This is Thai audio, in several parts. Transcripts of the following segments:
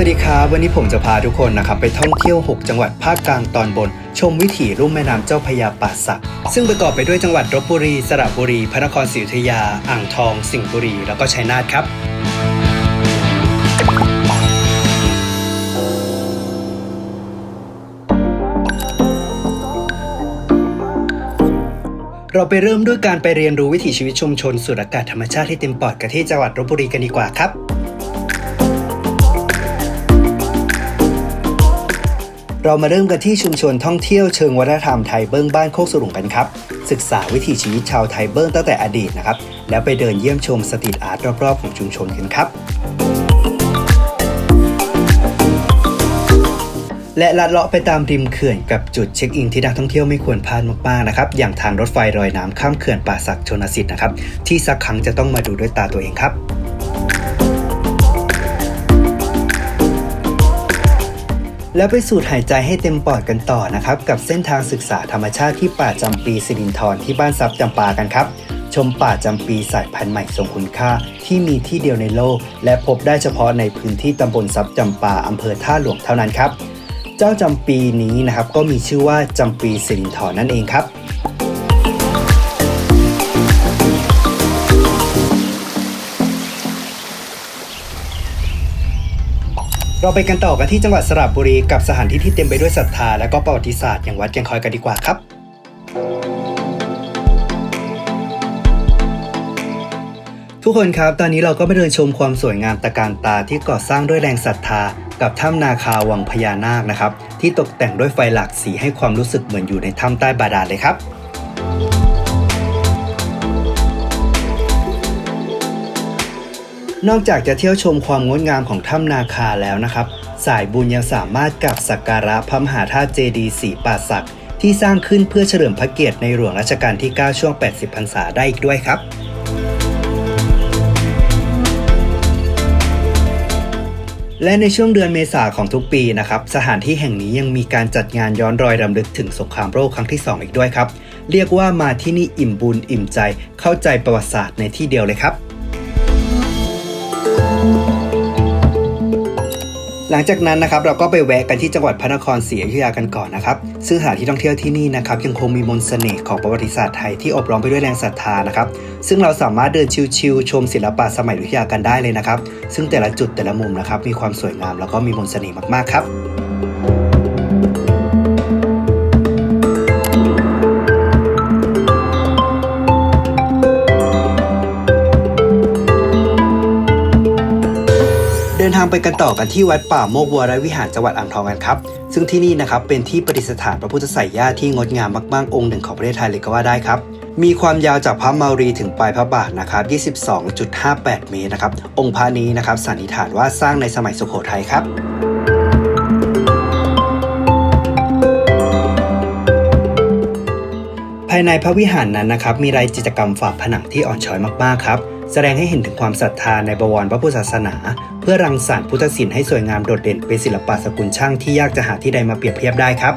วัสดีครับ วันนี้ผมจะพาทุกคนนะครับไปท่องเที่ยว 6 จังหวัดภาคกลางตอนบน ชมวิถีลุ่มแม่น้ำเจ้าพยาป่าสัก ซึ่งประกอบไปด้วยจังหวัดลบบุรี สระบุรี พระนครศรีอยุธยา อ่างทอง สิงห์บุรี แล้วก็ชัยนาทครับเราไปเริ่มด้วยการไปเรียนรู้วิถีชีวิตชุมชนสูดอากาศธรรมชาติที่เต็มปอดกันที่จังหวัดลบบุรีกันดีกว่าครับ เรามาเริ่มกันที่ชุมชนท่องเที่ยวเชิงวัฒนธรรมไทยเบิ้งบ้านโคกสรุงกันครับ ศึกษาวิถีชีวิตชาวไทยเบิ้งตั้งแต่อดีตนะครับ แล้วไปเดินเยี่ยมชมสตรีทอาร์ตรอบๆของชุมชนกันครับ และลัดเลาะไปตามริมเขื่อนกับจุดเช็คอินที่นักท่องเที่ยวไม่ควรพลาดมากๆนะครับ อย่างทางรถไฟลอยน้ำข้ามเขื่อนป่าสักชนสิทธิ์นะครับ ที่สักครั้งจะต้องมาดูด้วยตาตัวเองครับ แล้วไปสูดหายใจให้เต็มปอดกันต่อนะครับ กับเส้นทางศึกษาธรรมชาติที่ป่าจำปีสิรินทรที่บ้านซับจำปากันครับ ชมป่าจำปีสายพันธุ์ใหม่ทรงคุณค่า ที่มีที่เดียวในโลก และพบได้เฉพาะในพื้นที่ตำบลซับจำปาอำเภอท่าหลวงเท่านั้นครับ เจ้าจำปีนี้นะครับก็มีชื่อว่าจำปีสิรินทรนั่นเองครับ เราไปกันต่อกันที่จังหวัดสระบุรีกับสถานที่ที่เต็มไปด้วยศรัทธาและก็ประวัติศาสตร์อย่างวัดแกงคอยกันดีกว่าครับ ทุกคนครับตอนนี้เราก็ไปเดินชมความสวยงามตะการตาที่ก่อสร้างด้วยแรงศรัทธา กับถ้ำนาคาวังพญานาคนะครับ ที่ตกแต่งด้วยไฟหลากสีให้ความรู้สึกเหมือนอยู่ในถ้ำใต้บาดาลเลยครับ นอกจากจะเที่ยวชมความงดงามของถ้ำนาคาแล้วนะครับ สายบุญยังสามารถกราบสักการะพระมหาธาตุเจดีย์สีป่าศักดิ์ที่สร้างขึ้นเพื่อเฉลิมพระเกียรติในหลวงรัชกาลที่ 9 ช่วง 80 พรรษาได้อีกด้วยครับและในช่วงเดือนเมษาของทุกปีนะครับ สถานที่แห่งนี้ยังมีการจัดงานย้อนรอยรำลึกถึงสงครามโลกครั้งที่ 2 อีกด้วยครับ เรียกว่ามาที่นี่อิ่มบุญอิ่มใจเข้าใจประวัติศาสตร์ในที่เดียวเลยครับ หลังจากนั้นนะครับเราก็ไปแวะกันที่จังหวัดพระนครศรีอยุธยากันก่อนนะครับซึ่งสถานที่ท่องเที่ยวที่นี่นะครับยังคงมีมนต์เสน่ห์ของประวัติศาสตร์ไทยที่อบรมไปด้วยแรงศรัทธานะครับซึ่งเราสามารถเดินชิวๆชมศิลปะสมัยอยุธยากันได้เลยนะครับ ซึ่งแต่ละจุดแต่ละมุมนะครับมีความสวยงามแล้วก็มีมนต์เสน่ห์มากๆครับ ไปกันต่อกันที่วัดป่าโมกบัวรวิหารจังหวัดอ่างทองกันครับ ซึ่งที่นี่นะครับเป็นที่ประดิษฐานพระพุทธไสยญาติที่งดงามมากๆองค์หนึ่งของประเทศไทยเลยก็ว่าได้ครับ มีความยาวจากพระเมารีถึงปลายพระบาทนะครับ 22.58 เมตรนะครับ องค์พระนี้นะครับสันนิษฐานว่าสร้างในสมัยสุโขทัยครับภายในพระวิหารนั้นนะครับมีรายจิตรกรรมฝาผนังที่อ่อนช้อยมากๆครับ แสดงให้เห็นถึงความศรัทธาในบวรพระพุทธศาสนา เพื่อรังสรรค์พุทธศิลป์ให้สวยงามโดดเด่นเป็นศิลปะสกุลช่างที่ยากจะหาที่ใดมาเปรียบเทียบได้ครับ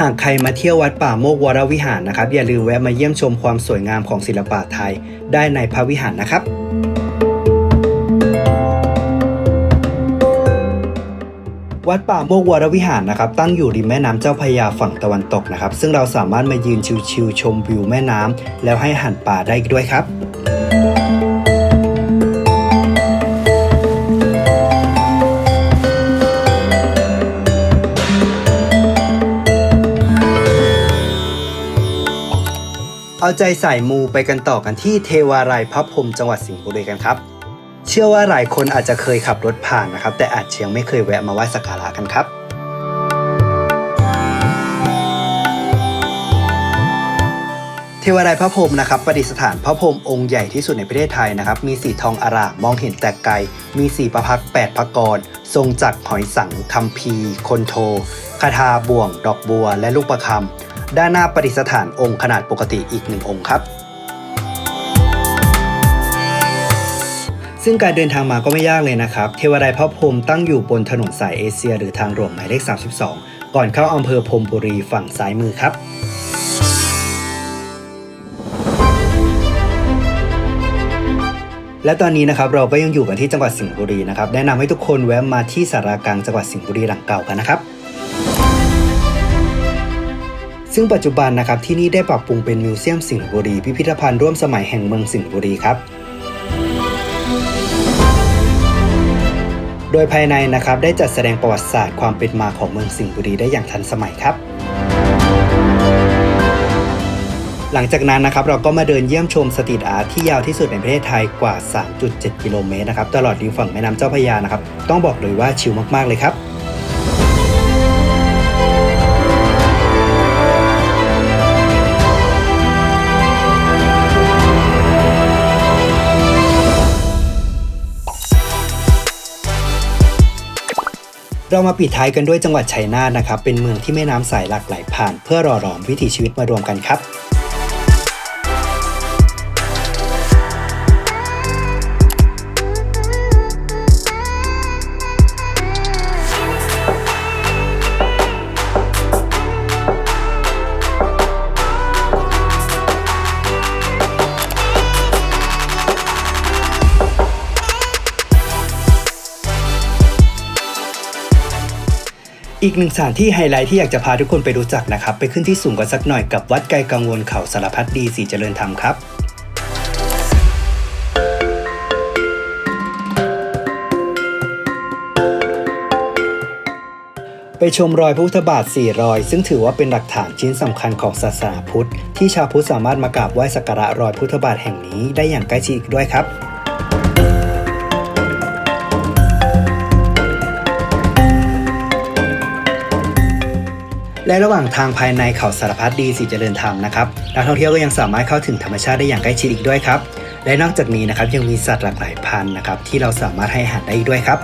หากใครมาเที่ยววัดป่าโมกวรวิหารนะครับ อย่าลืมแวะมาเยี่ยมชมความสวยงามของศิลปะไทยได้ในพระวิหารนะครับ วัดป่าโมกวรวิหารนะครับตั้งอยู่ริมแม่น้ำเจ้าพยาฝั่งตะวันตกนะครับ ซึ่งเราสามารถมายืนชิวๆชมวิวแม่น้ำแล้วให้อาหันป่าได้ด้วยครับเอาใจใส่มูไปกันต่อกันที่เทวารายพระพรมจังหวัดสิงห์บุรีกันครับ เชื่อว่าหลายคนอาจจะเคยขับรถผ่านนะครับ แต่อาจจะยังไม่เคยแวะมาไหว้สักการะกันครับเทวรายพระพรหมนะครับประดิษฐานพระพรหมองค์ใหญ่ที่สุดในประเทศไทยนะครับ มีสีทองอร่ามมองเห็นแต่ไกล มีสีประพักแปดพระกร ทรงจักรหอยสังคัมภีคนโทคาถาบ่วง ดอกบัว และลูกประคำด้านหน้าประดิษฐานองค์ขนาดปกติอีกหนึ่งองค์ครับ ซึ่งการเดินทางมาก็ไม่ยากเลยนะครับ เทวารายพระพรหมตั้งอยู่บนถนนสายเอเชีย หรือทางหลวงหมายเลข 32 ก่อนเข้าอำเภอพรหมบุรีฝั่งซ้ายมือครับและตอนนี้นะครับเราก็ยังอยู่กันที่จังหวัดสิงห์บุรีนะครับแนะนำให้ทุกคนแวะมาที่สารากลางจังหวัดสิงห์บุรีหลังเก่ากันนะครับ ซึ่งปัจจุบันนะครับที่นี่ได้ปรับปรุงเป็นมิวเซียมสิงห์บุรี พิพิธภัณฑ์ร่วมสมัยแห่งเมืองสิงห์บุรีครับ ดยภายในนะครับได้จัดแสดงประวัติศาสตร์ความเป็นมาของเมืองสิงห์บุรีได้อย่างทันสมัยครับ หลังจากนั้นนะครับเราก็มาเดินเยี่ยมชมสตรีทอาร์ตที่ยาวที่สุดในประเทศไทยกว่า 3.7 กิโลเมตรนะครับตลอดริมฝั่งแม่น้ำเจ้าพระยานะครับต้องบอกเลยว่าชิลมากๆเลยครับ เรามาปิดท้ายกันด้วยจังหวัดชัยนาทนะครับ เป็นเมืองที่แม่น้ำสายหลากไหลผ่าน เพื่อรอรอมวิถีชีวิตมารวมกันครับ อีกหนึ่งสถานที่ไฮไลท์ที่อยากจะพาทุกคนไปรู้จักนะครับ ไปขึ้นที่สูงกันสักหน่อยกับวัดไกลกังวลเขาสารพัดดีสีเจริญธรรมครับไปชมรอยพระพุทธบาทสี่รอย ซึ่งถือว่าเป็นหลักฐานชิ้นสำคัญของศาสนาพุทธ ที่ชาวพุทธสามารถมากราบไหว้สักการะรอยพุทธบาทแห่งนี้ได้อย่างใกล้ชิดอีกด้วยครับ และระหว่างทางภายในเขาสารพัดดีสีเจริญธรรมนะครับนักท่องเที่ยวก็ยังสามารถเข้าถึงธรรมชาติได้อย่างใกล้ชิดอีกด้วยครับ และนอกจากนี้นะครับยังมีสัตว์หลากหลายพันธุ์นะครับที่เราสามารถให้อาหารได้อีกด้วยครับ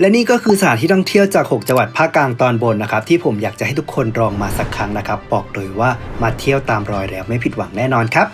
และนี่ก็คือสถานที่ท่องเที่ยวจาก 6 จังหวัดภาคกลางตอนบนนะครับ ที่ผมอยากจะให้ทุกคนลองมาสักครั้งนะครับ บอกเลยว่ามาเที่ยวตามรอยแล้วไม่ผิดหวังแน่นอนครับ